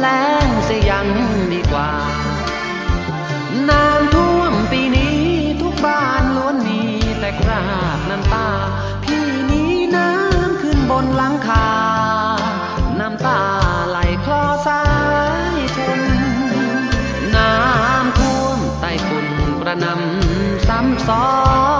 แรงเสียยังดีกว่า น้ำท่วมปีนี้ทุกบ้านล้วนมีแต่คราบน้ำตา พี่นี้น้ำขึ้นบนหลังคา น้ำตาไหลคลอสายชนน้ำท่วมใต้ฝุ่นกระนำซ้ำสอง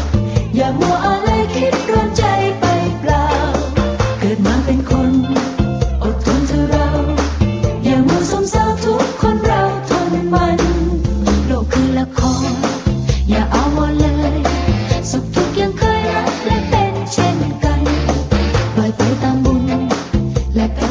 อย่ามัวอะไรคิดร้อนใจไปเปล่า เกิดมาเป็นคน อดทนเธอเรา อย่ามัวสมเศร้ทุกคนเราทนมัน โลกคือละคร อย่าเอาวอเลย สุขทุกยังเคยรักและเป็นเช่นกัน ปล่อยไปตามบุญและกรรม